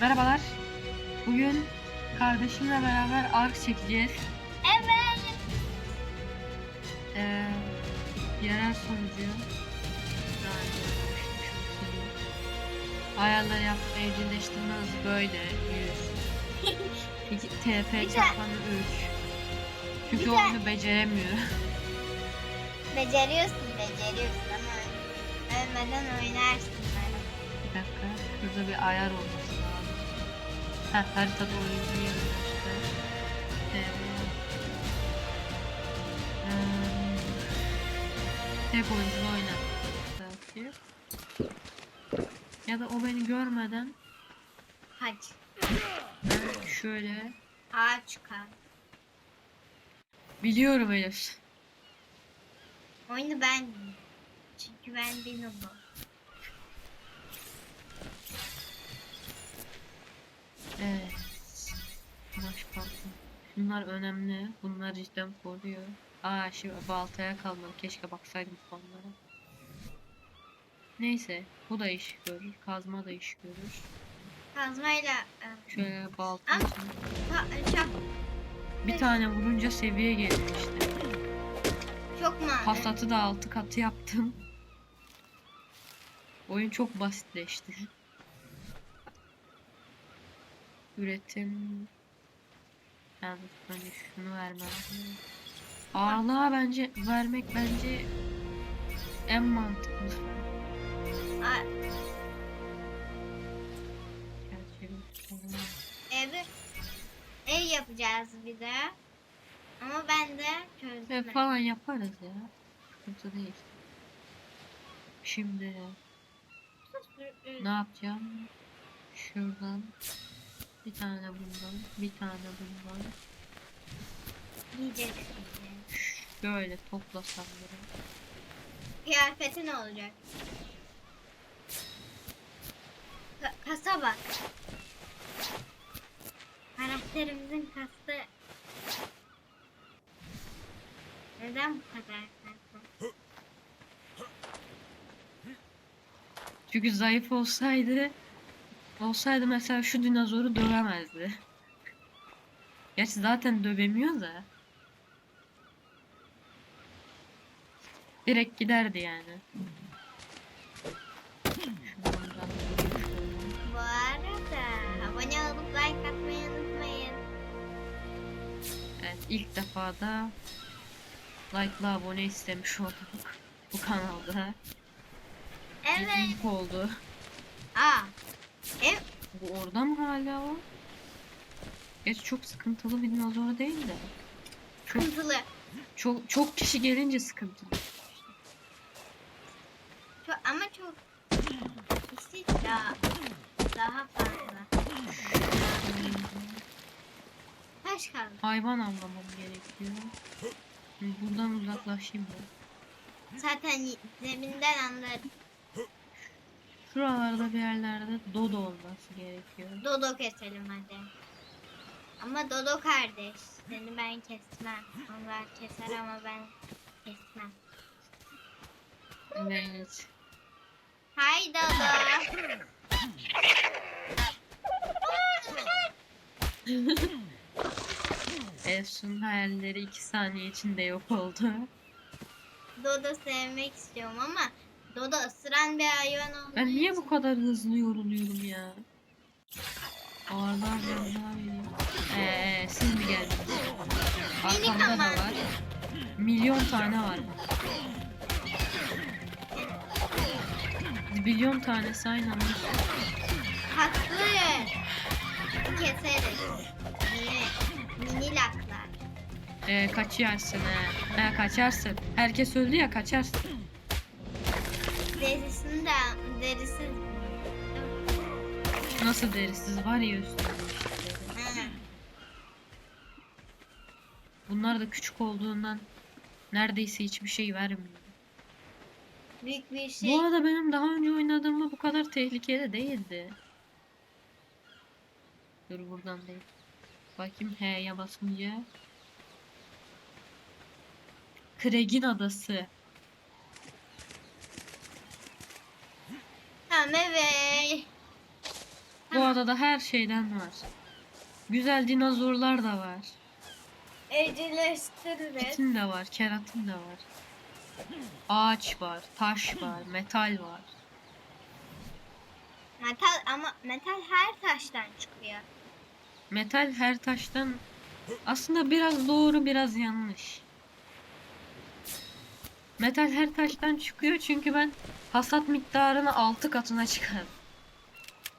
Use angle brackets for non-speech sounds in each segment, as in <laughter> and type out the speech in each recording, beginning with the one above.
Merhabalar. Bugün kardeşimle beraber ark çekeceğiz. Evet. Ee, yerel sonucu. Ayarları yap, evcilleştirme hızı böyle 100. İki, TP çarpanı 3. Çünkü de- oyunu beceremiyor. Beceriyorsun, beceriyorsun ama ölmeden oynarsın. Bir dakika. Şurada bir ayar lazım. Heh, haritada oyuncu işte. Ee, hmm, tek oyunculu oyna. Belki. Ya da o beni görmeden Hadi. ben şöyle Ağa çıkar. biliyorum Elif. Oyunu ben çünkü ben bir noobum. Evet. Pantolon. Bunlar önemli. Bunlar cidden koruyor. Aa şimdi baltaya kalmadı. Keşke baksaydım onlara. Neyse. Bu da iş görür. Kazma da iş görür. Kazmayla e, Şöyle balta için. pa- çok, Bir tane vurunca seviye geldi işte. çok mu? Hasatı da altı katı yaptım. Oyun çok basitleşti. Üretim. Ben önce şunu vermem. Ağırlığa bence vermek bence en mantıklısı. Aa, Gerçi ev, ev yapacağız bir de. Ama ben de Ev çözdüm. falan yaparız ya. Sıkıntı değil. Şimdi ne yapacağım? Şuradan bir tane bundan, bir tane bundan. Yiyeceksin. Şöyle toplasam böyle. Kıyafetin olacak. Ka- kasa bak. Karakterimizin kası. Neden bu kadar kasa? Çünkü zayıf olsaydı olsaydı mesela şu dinozoru dövemezdi. Gerçi zaten dövemiyor da. Direkt giderdi yani. Bu arada abone olup like atmayı unutmayın. Evet ilk defa da like'la abone istemiş olduk bu kanalda. Evet. İlk oldu. Aa. Ev Bu orada mı hala o? Gerçi çok sıkıntılı bir dinozor değil de. Çok sıkıntılı. çok çok kişi gelince sıkıntılı. Çok, ama çok kişi daha daha fazla. Taş kaldı. Hayvan avlamam gerekiyor. Buradan uzaklaşayım ben. Zaten y- zeminden anlarım. Şuralarda bir yerlerde dodo olması gerekiyor. Dodo keselim hadi. Ama Dodo kardeş. Seni ben kesmem. Onlar keser ama ben kesmem. Evet. Hay Dodo. <laughs> Efsun hayalleri iki saniye içinde yok oldu. Dodo sevmek istiyorum ama Dodo ısıran bir hayvan olduğu Ben niye bu kadar hızlı yoruluyorum ya? Ağırlar ağırlar veriyor. Eee siz mi geldiniz? Arkamda da var. Milyon tane var. Milyon tanesi aynı anda. Haklı. Keseriz. Mini, mini laklar. Ee, kaçarsın he. He kaçarsın. Herkes öldü ya kaçarsın. Derisini de derisi. Nasıl derisiz var ya üstünde. Bunlar da küçük olduğundan neredeyse hiçbir şey vermiyor. Büyük bir şey. Bu arada benim daha önce oynadığımda bu kadar tehlikeli değildi. Dur buradan değil. Bakayım H'ye basınca. Kregin adası. Tamam evet. Bu adada her şeyden var. Güzel dinozorlar da var. Evcilleştiririz. Kitin de var, keratin de var. Ağaç var, taş var, metal var. Metal ama metal her taştan çıkıyor. Metal her taştan aslında biraz doğru biraz yanlış. Metal her taştan çıkıyor çünkü ben hasat miktarını 6 katına çıkardım.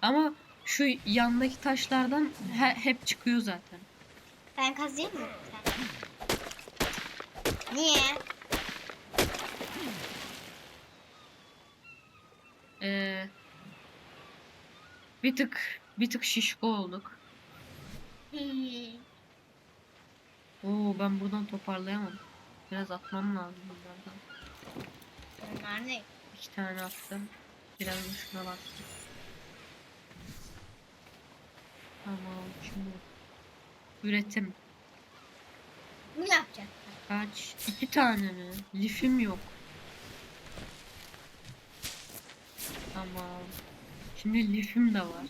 Ama şu yandaki taşlardan he- hep çıkıyor zaten. Ben kazıyım mı? Niye? Ee, bir tık bir tık şişko olduk. Oo ben buradan toparlayamam. Biraz atmam lazım bunlardan. Onlar ne? İki tane attım. Biraz şuna bastım. Tamam şimdi. Üretim. Ne yapacaksın? Kaç? İki tane mi? Lifim yok. Tamam. Şimdi lifim de var.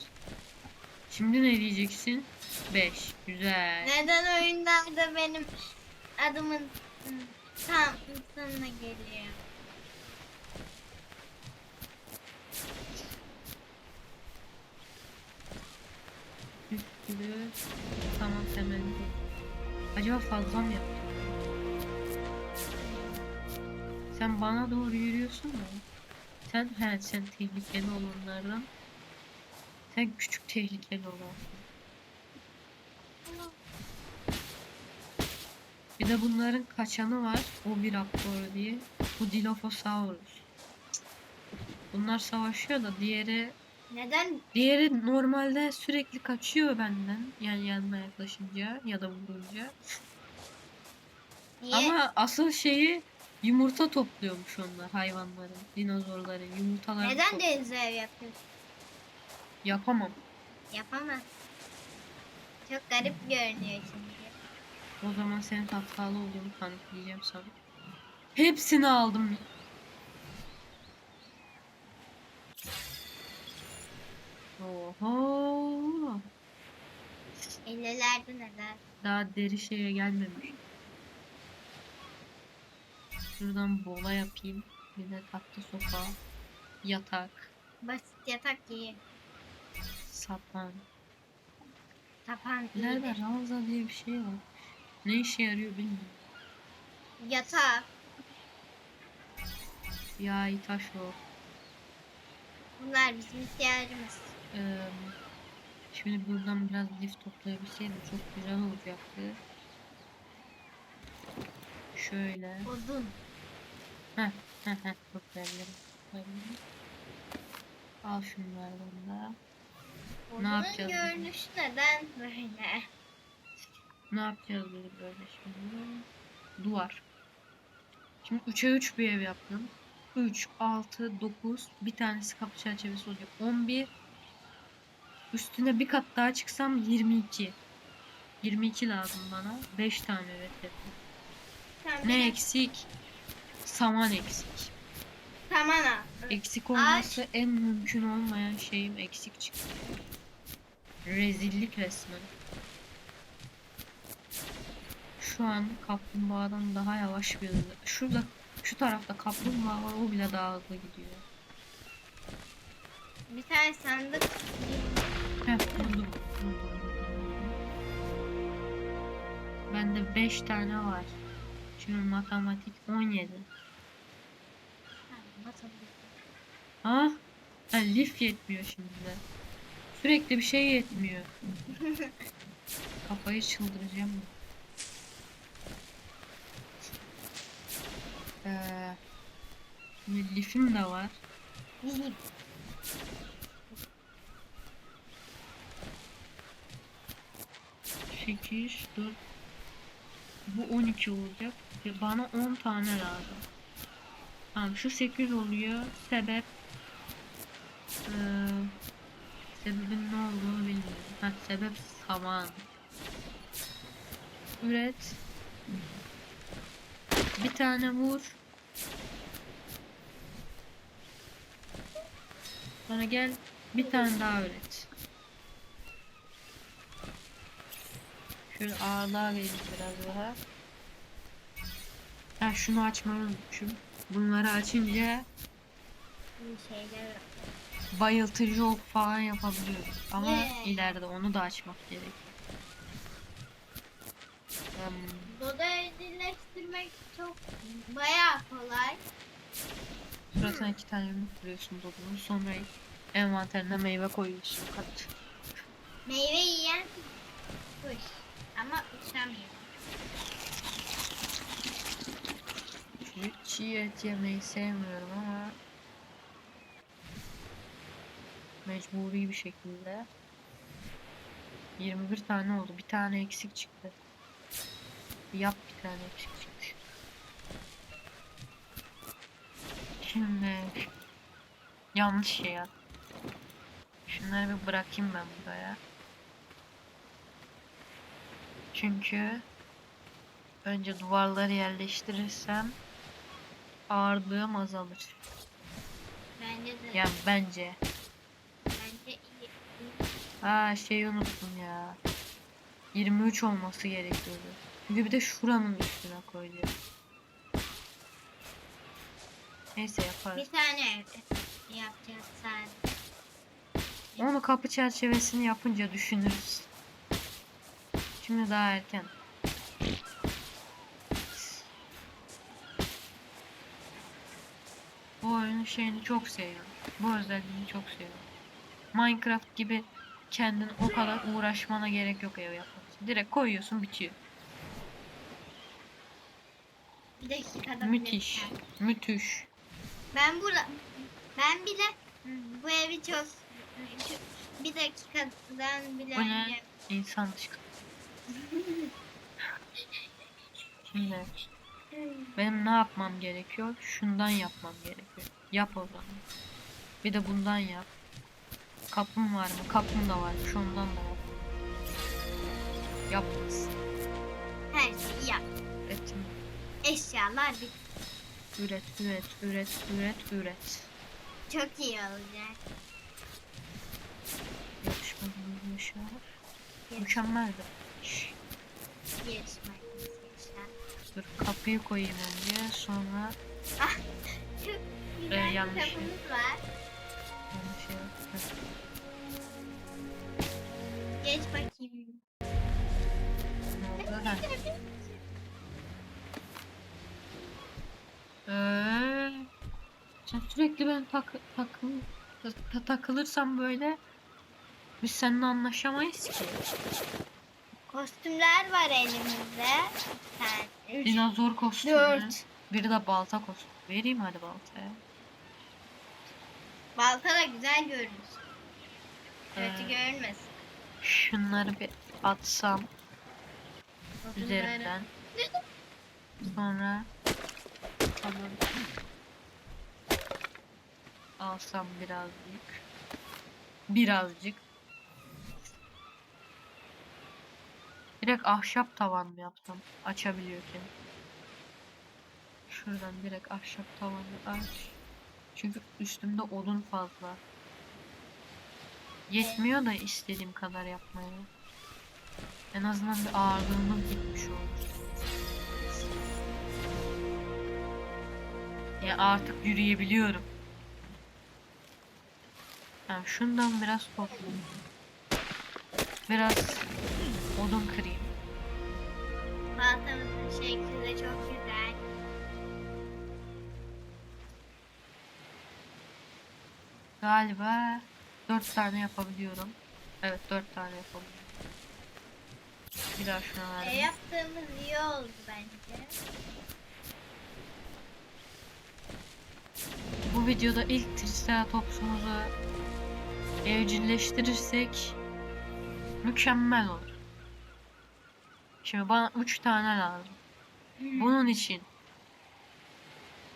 Şimdi ne diyeceksin? 5. Güzel. Neden oyunlarda benim adımın ım, tam sonuna geliyor? Üstü. Tamam hemen. Acaba fazla mı yaptım? Sen bana doğru yürüyorsun da. Sen he sen tehlikeli olanlardan. Sen küçük tehlikeli olan. Bir de bunların kaçanı var. O bir raptor diye. Bu Dilophosaurus. Bunlar savaşıyor da diğeri Neden? Diğeri normalde sürekli kaçıyor benden. Yani yanına yaklaşınca ya da vurunca. Niye? Ama asıl şeyi yumurta topluyormuş onlar hayvanların, dinozorların yumurtalarını Neden top- denize ev yapıyorsun? Yapamam. Yapamaz. Çok garip görünüyor çünkü. O zaman senin hatalı olduğunu kanıtlayacağım sana. Hepsini aldım. Oho. 50'lerde neden? Daha deri şeye gelmemiş. Şuradan bola yapayım. Bir de tatlı sofa. Yatak. Basit yatak iyi. Sapan. Tapan İleride iyidir. ranza diye bir şey var. Ne işe yarıyor bilmiyorum. Yatak. Yay, taş o. Bunlar bizim ihtiyacımız. Ee, şimdi buradan biraz lif toplayabilseydim çok güzel olacaktı. Şöyle. Odun. Heh, heh, heh, toplayabilirim. toplayabilirim. Al şunlardan da. Odunun yapacağız biz? görünüşü neden böyle? Ne yapacağız böyle böyle şimdi? Duvar. Şimdi 3'e 3 bir ev yaptım. 3, 6, 9. Bir tanesi kapı çerçevesi olacak. 11. Üstüne bir kat daha çıksam 22. 22 lazım bana. 5 tane evet yaptım. Sen Ne eksik? Saman eksik. Saman al. Eksik olması en mümkün olmayan şeyim eksik çıktı. Rezillik resmen. Şu an kaplumbağadan daha yavaş bir hızda. Şurada şu tarafta kaplumbağa var o bile daha hızlı gidiyor. Bir tane sandık. Heh buldum. Bende 5 tane var. Şimdi matematik 17. Ha, basalım. Ha? Ha lif yetmiyor şimdi de. Sürekli bir şey yetmiyor. <laughs> Kafayı çıldıracağım. Ee, şimdi lifim de var. Bizim. Sekiz, dört. Bu 12 olacak. Ve bana 10 tane lazım. Tamam şu 8 oluyor. Sebep ee, sebebin ne olduğunu bilmiyorum. Ha, sebep saman. Üret. Bir tane vur. Sonra gel bir tane daha üret. Şöyle ağırlığa vereyim biraz daha. Ha şunu açmayı unutmuşum. Bunları açınca şeyler bayıltıcı ok falan yapabiliyoruz. Ama Yeah. ileride onu da açmak gerek. Hmm, Dodo evcilleştirmek çok bayağı kolay. Suratına iki tane yumruk vuruyorsun Dodo'nun. Sonra envanterine meyve koyuyorsun. Kat. Meyve yiyen kuş. Ama uçamıyor. Çiğ et yemeyi sevmiyorum ama mecburi bir şekilde 21 tane oldu. Bir tane eksik çıktı. Yap bir tane eksik çıkmış. Şimdi yanlış şey yap. Şunları bir bırakayım ben buraya. Çünkü önce duvarları yerleştirirsem ağırlığım azalır. Bence de. Yani bence. Bence iyi. Aa şeyi unuttum ya. 23 olması gerekiyordu. Çünkü bir de şuranın üstüne koyacağım. Neyse yaparız. Bir tane yapacağız sadece. Onu kapı çerçevesini yapınca düşünürüz. Şimdi daha erken. Bu oyunun şeyini çok seviyorum. Bu özelliğini çok seviyorum. Minecraft gibi kendin o kadar uğraşmana gerek yok ev yapmak için. Direkt koyuyorsun bitiyor. Bir dakikada bile Müthiş. biter. Müthiş. Ben burada ben bile bu evi çok bir dakikadan bile Bu ne? İnsan dışı. Şimdi benim ne yapmam gerekiyor? Şundan yapmam gerekiyor. Yap o zaman. Bir de bundan yap. Kapım var mı? Kapım da varmış. Ondan da yap. Yapmasın. her şeyi yap. Üretim. Eşyalar bir Üret, üret, üret, üret, üret. çok iyi olacak. Yarışmamız yaşar. Mükemmeldi. Yaşar. Dur kapıyı koyayım önce. Sonra <laughs> Çok Ee, yanlış şey. kitabımız var. yanlış şey yaptım. Geç bakayım. Ne oldu? Ee, sen sürekli ben tak takıl ta- takılırsam böyle biz seninle anlaşamayız ki. Kostümler var elimizde. Sen, üç, Dinozor kostümü. dört. Biri de balta kostümü. Vereyim hadi baltaya. Balta da güzel görünür. Kötü Ee, görünmesin. Şunları bir atsam Kostümleri- üzerimden. Sonra tamam. Alsam birazcık. Birazcık. Direkt ahşap tavan mı yapsam? Açabiliyorken. Şuradan direkt ahşap tavanı aç. Çünkü üstümde odun fazla. Yetmiyor da istediğim kadar yapmaya. En azından bir ağırlığımız gitmiş olur. Ya artık yürüyebiliyorum. Yani şundan biraz toplayayım. Biraz odun kırayım. Baltamızın şekli de çok güzel. Galiba 4 tane yapabiliyorum. Evet 4 tane yapabiliyorum. Bir daha şuna E, verdim. yaptığımız iyi oldu bence. Bu videoda ilk Triceratops'umuzu evcilleştirirsek mükemmel olur. Şimdi bana 3 tane lazım. Bunun için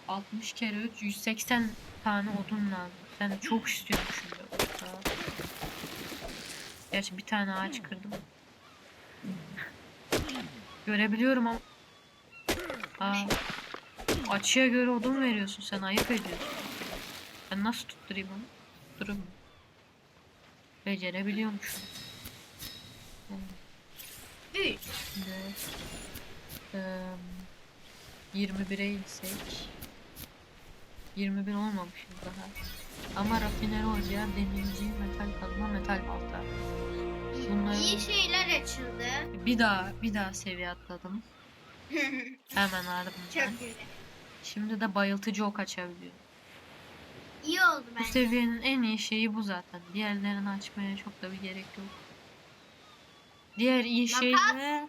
60 kere 3 180 tane odun lazım. Ben de çok istiyorum şimdi. Gerçi bir tane ağaç kırdım. Görebiliyorum ama Aa, açıya göre odun veriyorsun sen ayıp ediyorsun. Ben nasıl tutturayım onu? Durun. Becerebiliyormuşum. Hmm. 3 Şimdi eee 21'e insek 21 olmamışız daha. Ama rafineri ocağı, demirci, metal kazma, metal balta. Bunları İyi şeyler açıldı. bir daha bir daha seviye atladım. <laughs> Hemen ardından. Çok güzel. Şimdi de bayıltıcı ok açabiliyorum. İyi oldu Bu bence. seviyenin en iyi şeyi bu zaten. Diğerlerini açmaya çok da bir gerek yok. Diğer iyi şey Makas. de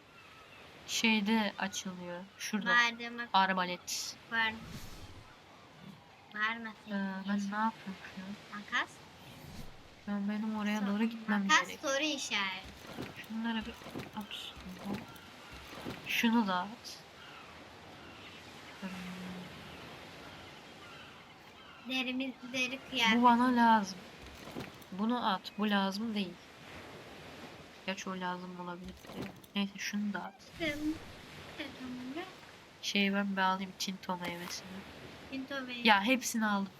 şeyde açılıyor. Şurada. Vardı mak Arbalet. var. Var? Ee, ben ne yapıyorum şu an? Makas. Şu an benim oraya doğru gitmem Makas gerek. soru işareti. Şunları bir at. Şunu da at. Derimiz deri kıyafet. Bu bana lazım. Bunu at. Bu lazım değil. Gerçi o lazım olabilir. Neyse şunu da at. Şeyi ben bir alayım Tinto meyvesini. Pinto Bey. Ya hepsini aldım.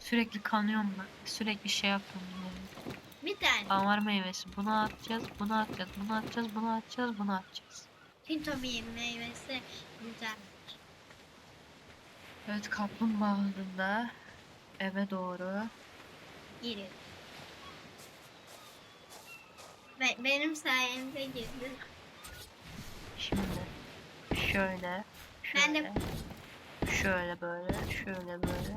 Sürekli kanıyorum ben. Sürekli şey yapıyorum. Yani. Bir tane. Damar meyvesi. Bunu atacağız, bunu atacağız, bunu atacağız, bunu atacağız, bunu atacağız. Pinto Bey meyvesi güzel. Evet kaplumbağa hızında eve doğru. Giriyor. Be- benim sayemde girdi. Şimdi şöyle, Ben şöyle, de- şöyle böyle, şöyle böyle.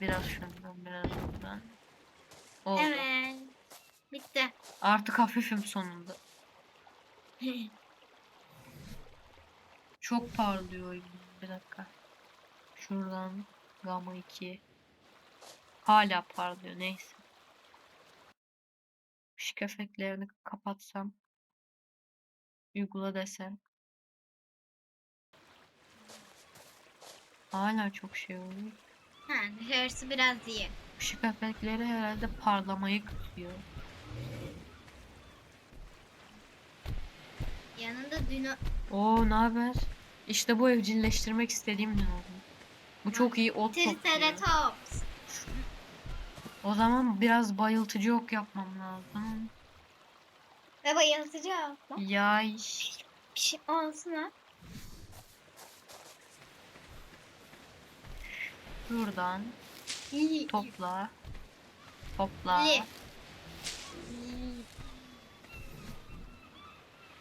Biraz şundan, biraz bundan. Oldu. Evet. Bitti. Artık hafifim sonunda. <laughs> Çok parlıyor. Bir dakika. Şuradan gamma 2. Hala parlıyor neyse. Efektlerini kapatsam. Uygula desem. Hala çok şey oluyor. ha, dışarısı biraz iyi. Işık efektleri herhalde parlamayı kısıyor. Yanında dün Oo ne haber? İşte bu evcilleştirmek istediğim oldu. Bu çok iyi ot topluyor. Triceratops. O zaman biraz bayıltıcı ok yapmam lazım. Ve bayıltıcı olsun. Yay. Bir şey olsun ha. Şuradan İyi. topla. Topla. İyi.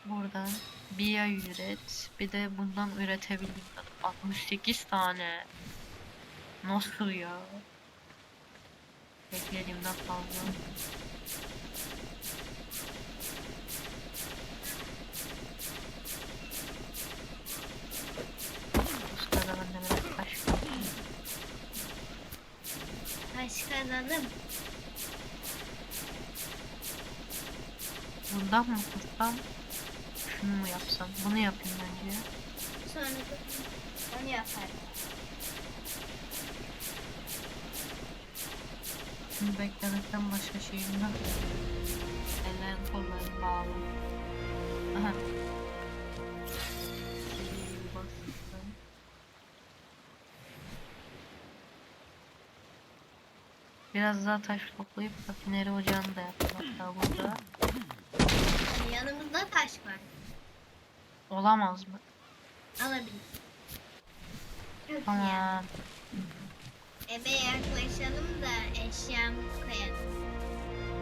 Buradan bir yay üret. Bir de bundan üretebildiğim kadar. 68 tane. Nasıl ya? Beklediğimden fazla. Bu sırada ben de biraz. Taş kazanım. Bundan mı tutsam? Şunu mu yapsam? Bunu yapayım bence. Sonra onu yaparım. Şunu beklemekten başka şeyim yok. Ellerim kollarım bağlı. Aha. Biraz daha taş toplayıp rafineri ocağını da yaptım hatta burada. Yanımızda taş var. Olamaz mı? Alabilir. Çok iyi. Eve yaklaşalım da eşyamızı koyalım.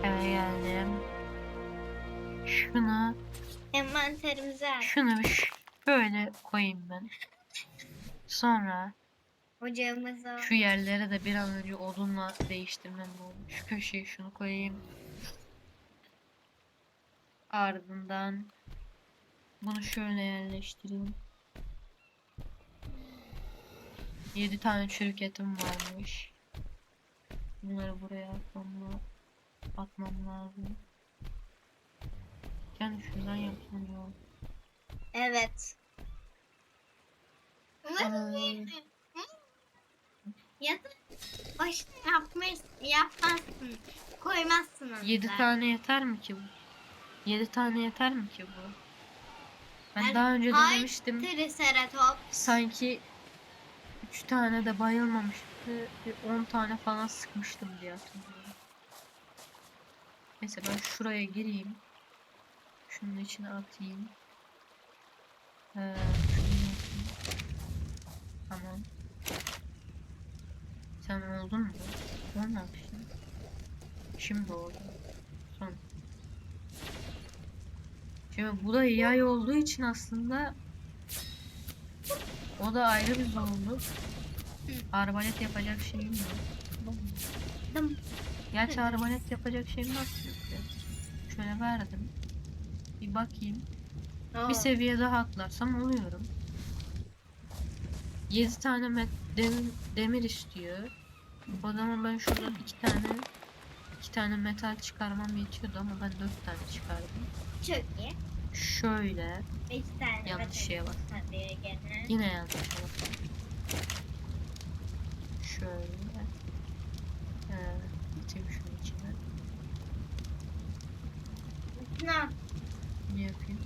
Eve geldim. Şunu, Envanterimize at. şunu ş- böyle koyayım ben. Sonra Ocağımızı Şu yerlere de bir an önce odunla değiştirmem lazım. Şu köşeye şunu koyayım. Ardından bunu şöyle yerleştireyim. 7 tane çürük etim varmış. Bunları buraya atmam, atmam lazım. Yani şuradan yapmam lazım. Evet. Ay. Ya da baş yapmış, yapmazsın. Koymazsın onu 7 da. tane yeter mi ki bu? 7 tane yeter mi ki bu? Ben Ben- daha önce Hayır, denemiştim. Triceratops. Sanki 3 tane de bayılmamıştı. Bir 10 tane falan sıkmıştım diye hatırlıyorum. Neyse ben şuraya gireyim. Şunun içine atayım. Ee. Tamam. Sen oldun mu? Olmamışsın. Şimdi oldu. Son. Şimdi bu da yay olduğu için aslında o da ayrı bir zorluk. Arbalet yapacak şeyim yok. Dım. Gerçi arbalet yapacak şeyim nasıl yok ya? Şöyle verdim. Bir bakayım. Bir Oo. seviye daha atlarsam oluyorum. 7 tane met- demir, istiyor. O zaman ben şuradan iki tane iki tane metal çıkarmam yetiyordu ama ben 4 tane çıkardım. Çok iyi. Şöyle tane Yanlış şeye bak. Yine yanlış oldu. Şöyle. Ee, atayım içine. Ne? Ne yapayım?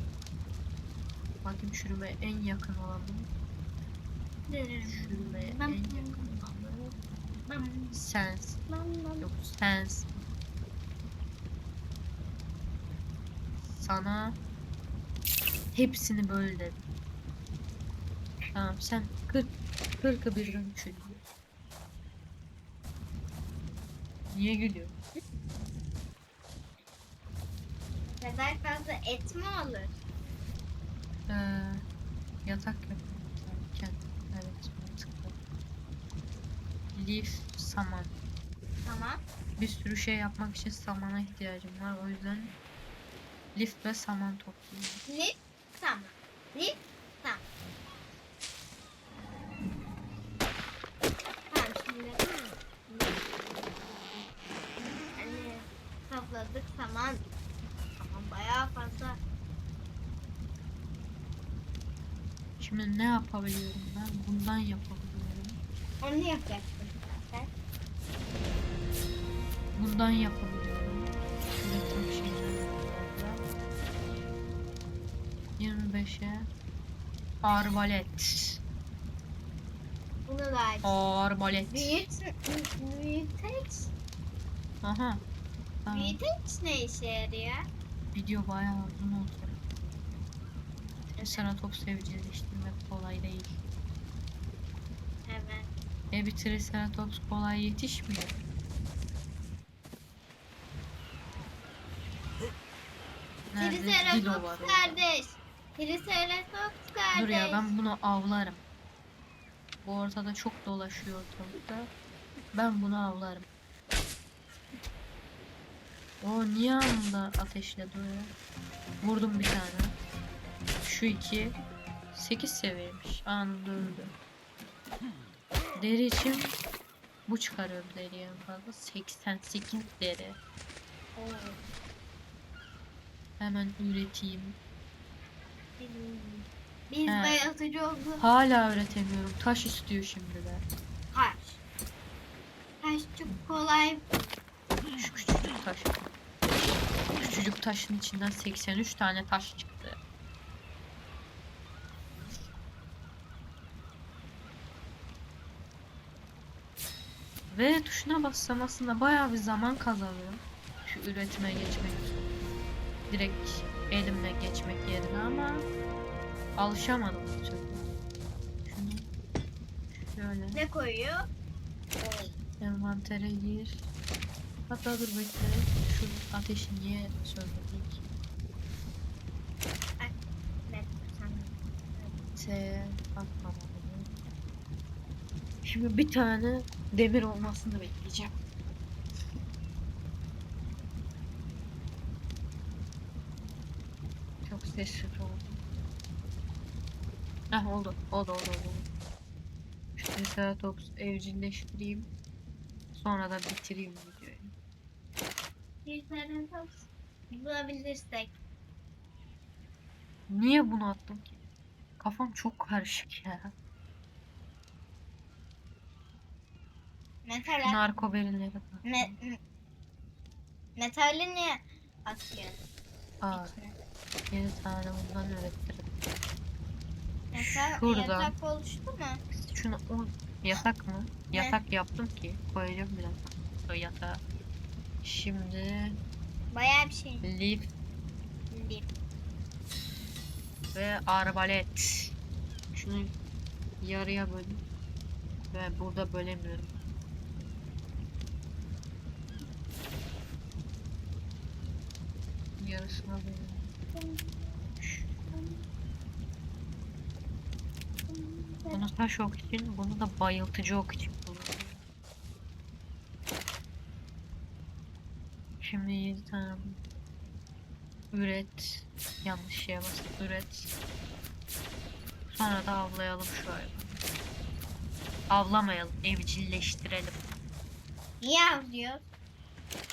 Bakayım çürümeye en yakın olanı. Çürümeye en Bam, yakın Sense. bam, bam. Yok sense. Sana hepsini böl dedim. Tamam sen 40 40'ı birden çürüyor. Niye gülüyor? Kadar fazla et mi olur? Ee, yatak yapıyorum kendim. Evet mantıklı. Leaf saman. Tamam. Bir sürü şey yapmak için samana ihtiyacım var. O yüzden lif ve saman topluyorum. Lif. Tamam. Lif. Arbalet. Bunu da aç. Arbalet. Büyüt, büyüteç, Aha. Tamam. büyüteç ne işe yarıyor? Video bayağı uzun oldu. Triceratops evcilleştirmek kolay değil. Evet. E bir Triceratops kolay yetişmiyor. Nerede? Dilo var Triceratops orada. kardeş. Dur ya ben bunu avlarım. Bu ortada çok dolaşıyor ortalıkta. Ben bunu avlarım. O niye anında ateşledi o? Vurdum bir tane. Şu iki. 8 seviyeymiş. Anında öldü. Deri için bu çıkarıyorum deriye en fazla. 88 deri. Oo. Hemen üreteyim. Biz He. bayatıcı olduk. Hala üretemiyorum. Taş istiyor şimdi de. Taş. Taş çok kolay. Şu küçücük taş. Küçücük taşın içinden 83 tane taş çıktı. Ve tuşuna bassam aslında bayağı bir zaman kazanıyorum. Şu üretime geçmek için. Direkt elimle geçmek yerine ama alışamadım bir türlü. Şunu şöyle Ne koyuyor? envantere gir. Hatta dur bekle. Şu ateşi niye sen? T atmamalı. Şimdi bir tane demir olmasını bekleyeceğim. Sessiz oldu. Heh oldu. Oldu oldu oldu. Şu Triceratops evcilleştireyim. Sonra da bitireyim videoyu. Triceratops bulabilirsek. Niye bunu attım ki? Kafam çok karışık ya. Mesela Narko berileri. me, m- metali niye atıyorsun? Aa, içine? 7 tane bundan ürettirdim. Mesela Şuradan. yatak oluştu mu? Şunu o yatak mı? Yatak yaptım ki koyacağım biraz o yatağa. Şimdi Bayağı bir şey. Lif. Ve arbalet. Şunu yarıya bölün. Ve burada bölemiyorum. Yarısına bölün. Bunu taş ok için, bunu da bayıltıcı ok için kullanıyorum. Şimdi 7 tane üret. Yanlış şeye bastım. Üret. Sonra da avlayalım şu hayvanı. Avlamayalım, evcilleştirelim. Niye avlıyor?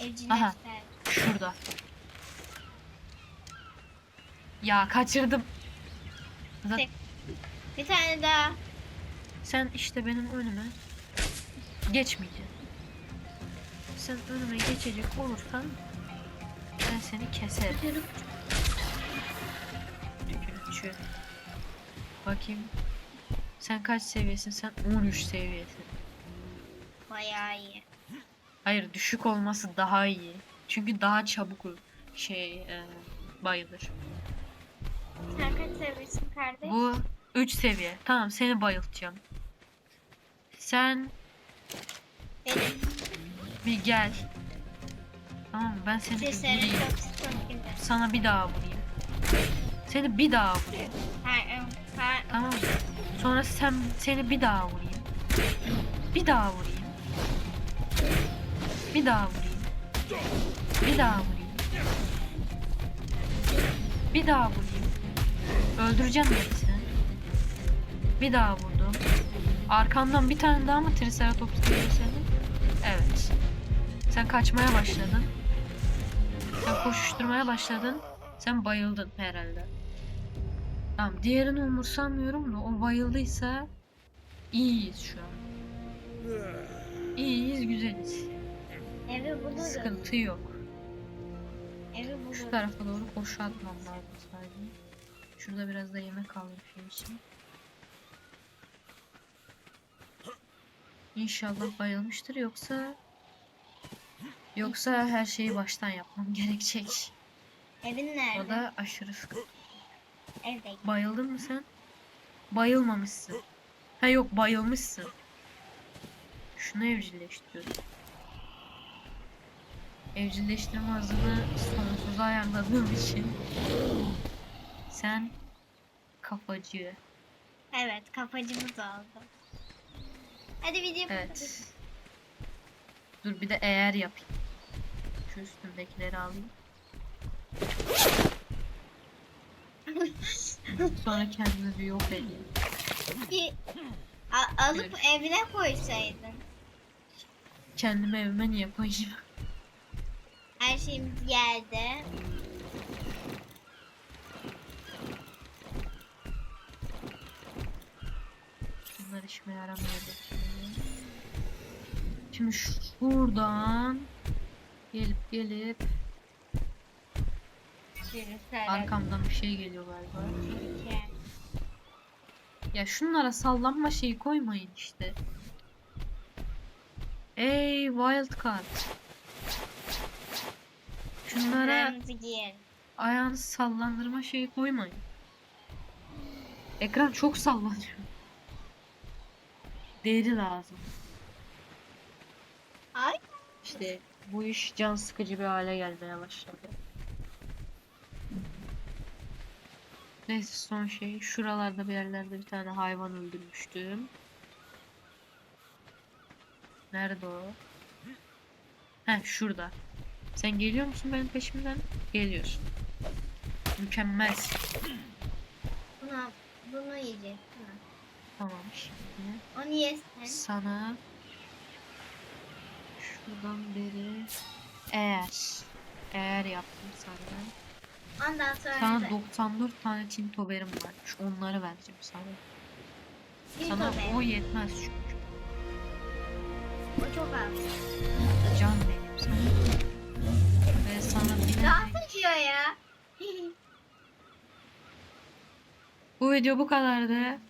Evcilleşler. Şurada. Ya kaçırdım. Zaten Tek- Bir tane daha. sen işte benim önüme geçmeyeceksin. Sen önüme geçecek olursan ben seni keserim. Bakayım. Sen kaç seviyesin? Sen 13 seviyesin. Bayağı iyi. Hayır düşük olması daha iyi. Çünkü daha çabuk şey e, bayılır. Sen kaç seviyorsun kardeş? Bu 3 seviye. Tamam seni bayıltacağım. Sen Benim bir gel. Tamam ben seni bir seslerim vurayım. çok sıkıntı. Sana bir daha vurayım. Seni bir daha vurayım. Ha, Tamam mı? Sonra sen seni bir daha vurayım. Bir daha vurayım. Bir daha vurayım. Bir daha vurayım. Bir daha vurayım. Öldüreceğim sen. Bir daha vurdum. Arkandan bir tane daha mı Triceratops geliyor senin? Evet. Sen kaçmaya başladın. Sen koşuşturmaya başladın. Sen bayıldın herhalde. Tamam diğerini umursamıyorum da o bayıldıysa iyiyiz şu an. İyiyiz güzeliz. evi bulurum. Sıkıntı yok. Evi bulurum. Şu tarafa doğru koşu atmam lazım. Şurada biraz da yemek aldım şey için. İnşallah bayılmıştır yoksa yoksa her şeyi baştan yapmam <laughs> gerekecek. Evin O nerede? da aşırı sıkıntı. Evde. Bayıldın mı sen? Bayılmamışsın. Ha yok bayılmışsın. Şunu evcilleştiriyorum. Evcilleştirme hızını sonsuza ayarladığım için sen kafacı. Evet kafacımız oldu. Hadi video Evet. Dur bir de eğer yapayım. Şu üstümdekileri alayım. <laughs> Sonra kendimi bir yok edeyim. Bir a- alıp evine koysaydın. Kendimi evime niye koyayım? <laughs> Her şeyimiz yerde. Bunlar işime yaramayacak şimdi. Şimdi şuradan gelip gelip arkamdan bir şey geliyor galiba. Ya şunlara sallanma şeyi koymayın işte. Ey wild card. Şunlara ayağını sallandırma şeyi koymayın. Ekran çok sallanıyor. Deri lazım. Ay. İşte bu iş can sıkıcı bir hale gelmeye başladı. Neyse son şey şuralarda bir yerlerde bir tane hayvan öldürmüştüm. Nerede o? He şurada. Sen geliyor musun benim peşimden? Geliyorsun. Mükemmel. Buna, bunu yiyeceğiz. Tamam şimdi. Onu yesin. Sana şuradan beri eğer eğer yaptım sana. Ondan sonra Sana da 94 tane tintoberim varmış. Onları vereceğim sana. Sana o yetmez çünkü. O çok az. Can benim sana. Ve sana bir Dans ediyor ya. <laughs> Bu video bu kadardı.